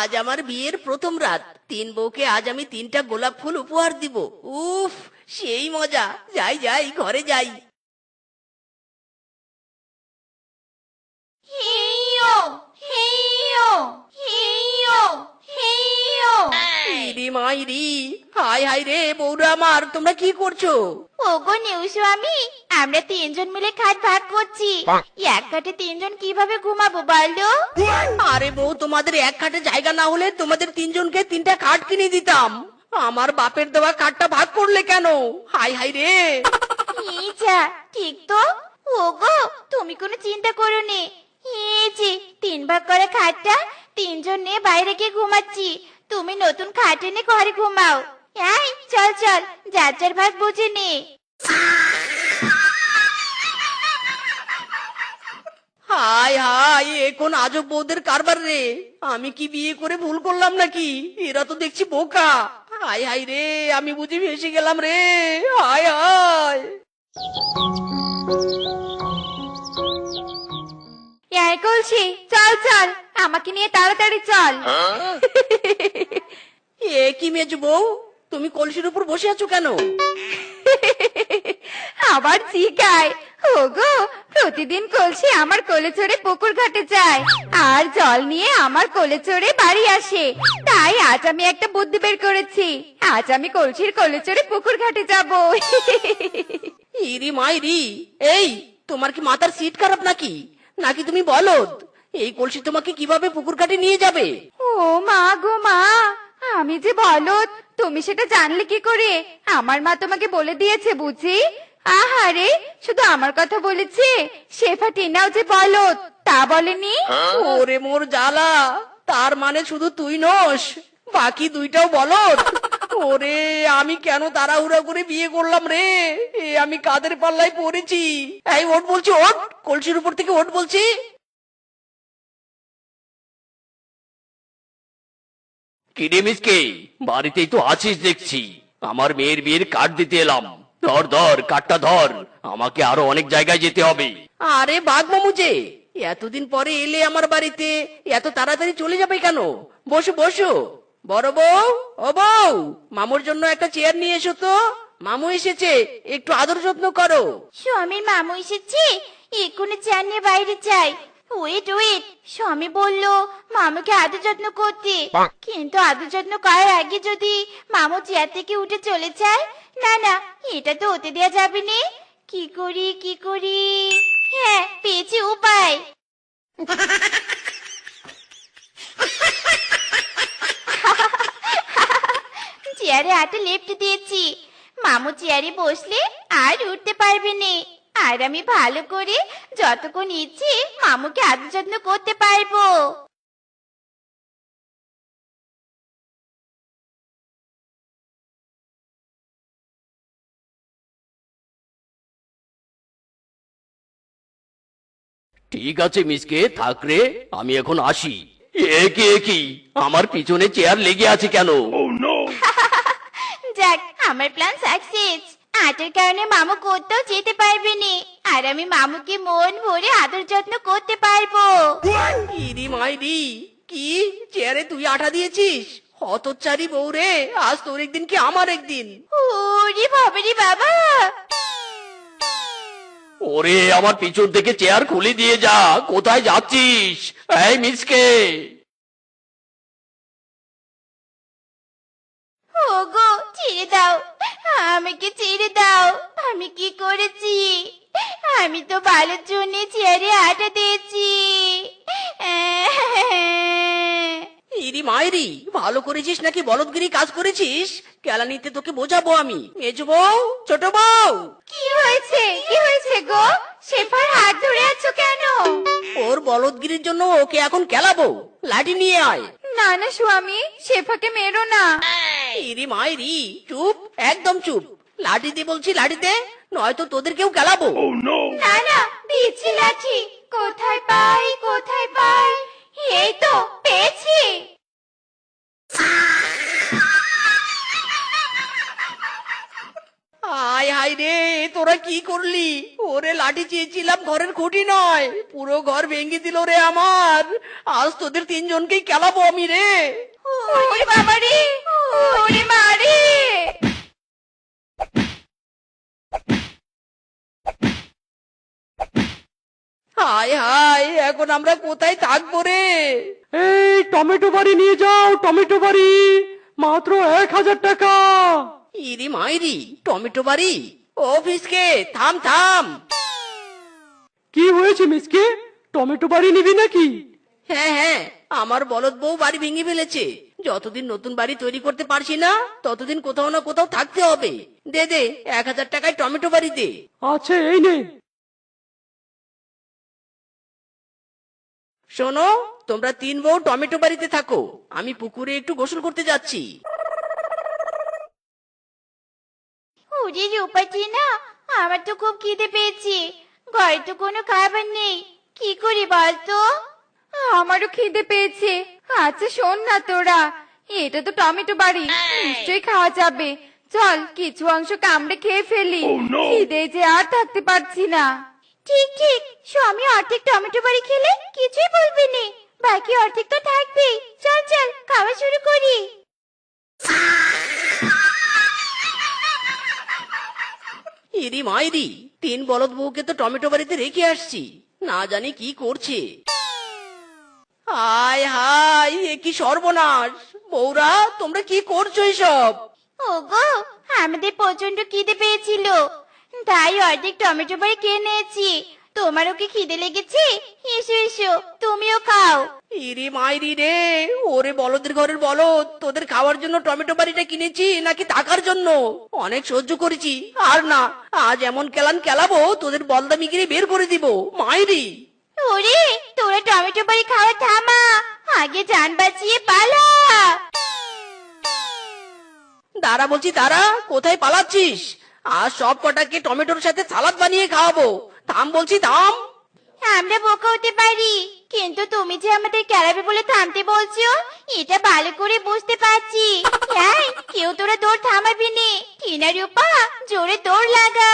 আজ আমার বিয়ের প্রথম রাত। তিন বউকে আজ আমি তিনটা গোলাপ ফুল উপহার দিব। উফ সেই মজা। যাই যাই ঘরে যাই। হাই হাই রে বৌরা আমার তোমরা কি করছ? ওগো নিউ স্বামী আমরা তিনজন মিলে খাট ভাগ করছি। এক খাটে তিনজন কীভাবে ঘুমাবো বলো আরে বউ তোমাদের এক খাটে জায়গা না হলে তোমাদের তিনজনকে তিনটা খাট কিনে দিতাম। আমার বাপের দেওয়া খাটটা ভাগ করলে কেন? হাই হাই রে। এই যা ঠিক তো? ওগো তুমি কোনো চিন্তা করো নে এই যে তিন ভাগ করে খাটটা তিনজন নিয়ে বাইরে গিয়ে ঘুমাচ্ছি। তুমি নতুন খাট এনে ঘরে ঘুমাও। এই চল চল যার যার ভাগ বুঝে নে। হাই হাই এ কোন আজব বৌদের কারবার রে। আমি কি বিয়ে করে ভুল করলাম নাকি? এরা তো দেখছি বোকা। হাই হাই রে আমি বুঝি ভেসে গেলাম রে। হাই হাই এই কলসি চল চল। আমাকে নিয়ে তাড়াতাড়ি চল। এ কি মেজ বউ? তুমি কলসির উপর বসে আছো কেন? আবার শিখায় ওগো প্রতিদিন কলসি আমার কোলে চড়ে পুকুর ঘাটে যায়। আর জল নিয়ে আমার কোলে চড়ে বাড়ি আসে। তাই আজ আমি একটা বুদ্ধি বের করেছি। আজ আমি কলসির কোলে চড়ে পুকুর ঘাটে যাব। ইরি মাইরি এই তোমার কি মাথার সিট খারাপ নাকি? নাকি তুমি বলদ? এই কলসি তোমাকে কীভাবে পুকুর কাটে নিয়ে যাবে? ও মা গো মা আমি যে বলদ তুমি সেটা জানলে কি করে? আমার মা তোমাকে বলে দিয়েছে বুঝি? আহারে শুধু আমার কথা বলেছে? শেফা টিনাও যে বলদ তা বলেনি? ওরে মোর জ্বালা তার মানে শুধু তুই নস বাকি দুইটাও বলদ। ওরে আমি কেন তাড়াহুড়া করে বিয়ে করলাম রে? এ আমি কাদের পাল্লায় পড়েছি? এই ওট বলছি ওট কলসির উপর থেকে ওট বলছি। কিরে মিসকে বাড়িতেই তো আছিস দেখছি। আমার মেয়ের বিয়ের কার্ড দিতে এলাম। ধর ধর কার্ডটা ধর। আমাকে আরও অনেক জায়গায় যেতে হবে। আরে বাঘ মামু যে এতদিন পরে এলে আমার বাড়িতে এত তাড়াতাড়ি চলে যাবে কেন? বসো বসো। বড় বউ ও বউ মামুর জন্য একটা চেয়ার নিয়ে এসো তো। মামু এসেছে একটু আদর যত্ন করো। স্বামীর মামু এসেছে এক্ষুনি জানিয়ে বাইরে চাই ওয়েট ওয়েট স্বামী বলল মামুকে আদর যত্ন করতে। কিন্তু আদর যত্ন করার আগে যদি মামু চেয়ার থেকে উঠে চলে যায় না না এটা তো হতে দেওয়া যাবে না। কি করি কি করি? হ্যাঁ পেয়েছি উপায়। চেয়ারে হাতে লেফট দিয়েছি। মামু চেয়ারে বসলে আর উঠতে পারবে না। আর আমি ভালো করে যতক্ষণ ইচ্ছে মামুকে আদর যত্ন করতে পারব। ঠিক আছে মিসকে থাক রে আমি এখন আসি। এ কি এ কি? আমার পিছনে চেয়ার লেগে আছে কেন? যাক আমার প্ল্যান সাকসেস আটের কারণে মামু কোথাও যেতে পারবে না। আর আমি মামুকে মন ভরে আদর যত্ন করতে পারব। ইরি মাইরি কি চেয়ারে তুই আঠা দিয়েছিস? হতচারি বউ রে আজ তোর একদিন কি আমার একদিন? ওরে বাবারে বাবা। ওরে আমার পিছন থেকে চেয়ার খুলে দিয়ে যা কোথায় যাচ্ছিস? এই মিসকে। ওগো ছেড়ে দাও। আমাকে ছেড়ে দাও। আমি কি করেছি? আমি তো ভালোর জন্য চেয়ারে আটা দিয়েছি। ইরি মাইরি ভালো করেছিস নাকি? বলদগিরি কাজ করেছিস? কেলানিতে তোকে বোঝাবো আমি। মেজ বউ ছোট বউ। কি হয়েছে? কি হয়েছে গো? শেফার হাত ধরে আছো কেন? ওর বলদগিরির জন্য ওকে এখন কেলাবো। লাঠি নিয়ে আয়। না না স্বামী শেফাকে মেরো না। ইরি মাইরি চুপ একদম চুপ। লাঠি বলছি লাঠি দে নয়তো তোদের কেউ কেলাবো না না দিয়েছি লাঠি। কোথায় পাই কোথায় পাই? এই তো পেয়েছি। হায় হায় রে তোরা কি করলি? ওরে লাঠি চেয়েছিলাম ঘরের খুঁটি নয়। পুরো ঘর ভেঙে দিল রে আমার। আজ তোদের তিনজনকেই খেলাবো আমি রে। বাবা রে ওরে মা হায় হায় এখন আমরা কোথায় থাকব রে? এই টমেটো বাড়ি নিয়ে যাও টমেটো বাড়ি। মাত্র এক হাজার টাকা। ইরি মাইরি টমেটো বাড়ি? ও ফিসকে থাম থাম। কি হয়েছে মিসকে? টমেটো বাড়ি নিবি নাকি? হ্যাঁ হ্যাঁ আমার বলদ বউ বাড়ি ভেঙে ফেলেছে। যতদিন নতুন বাড়ি তৈরি করতে পারছি না ততদিন কোথাও না কোথাও থাকতে হবে। দে দে এক হাজার টাকায় টমেটো বাড়ি দে। আচ্ছা এই নে। শোনো তোমরা তিন বউ টমেটো বাড়িতে থাকো। আমি পুকুরে একটু গোসল করতে যাচ্ছি। ওরে রূপাটি না আমার তো খুব খিদে পেয়েছে। ঘরে তো কোনো খাবার নেই। কি করি বলতো? আমারও খিদে পেয়েছে। আচ্ছা শোন না তোরা। এটা তো টমেটো বাড়ি। নিশ্চয়ই খাওয়া যাবে। চল কিছু অংশ কামড়ে খেয়ে ফেলি। খিদে যে আর থাকতে পারছি না। ঠিক ঠিক। স্বামী অর্ধেক টমেটো বাড়ি খেলে কিছুই বলবি নি। বাকি অর্ধেক তো থাকবেই। চল চল খাওয়া শুরু করি। ইরি মাইরি তিন বলদ বউকে তো টমেটো বাড়িতে রেখে আসছি। না জানি কি করছে। কি সর্বনাশ? বৌরা তোমরা কি করছ এসব? ওগো আমাদের প্রচণ্ড খিদে পেয়েছিল। তাই অর্ধেক টমেটো বাড়ি খেয়ে নিয়েছি। তোমারও কি খিদে লেগেছে? এসো এসো তুমিও খাও। ইরি মাইরি রে ওরে বলদের ঘরের বলদ তোদের খাওয়ার জন্য টমেটো বাড়িটা কিনেছি নাকি টাকার জন্য? অনেক সহ্য করেছি আর না আজ এমন কেলান কেলাবো তোদের বলদামি কিনে বের করে দিব মাইরি। ওরে তোরা টমেটো বাড়ি খাওয়া থামা। আগে জান বাঁচিয়ে পালা। দাঁড়া বলছি দাঁড়া কোথায় পালাচ্ছিস? আজ সব কটাকে টমেটোর সাথে সালাদ বানিয়ে খাওয়াবো। থাম বলছি থাম আমরা বোকা হতে পারি কিন্তু তুমি যে আমাদের কেলাবে বলে থামতে বলছো এটা ভালো করে বুঝতে পারছি। এই, কেউ তোরা দৌড় থামাবি নে। টিনা রূপা জোরে দৌড় লাগা।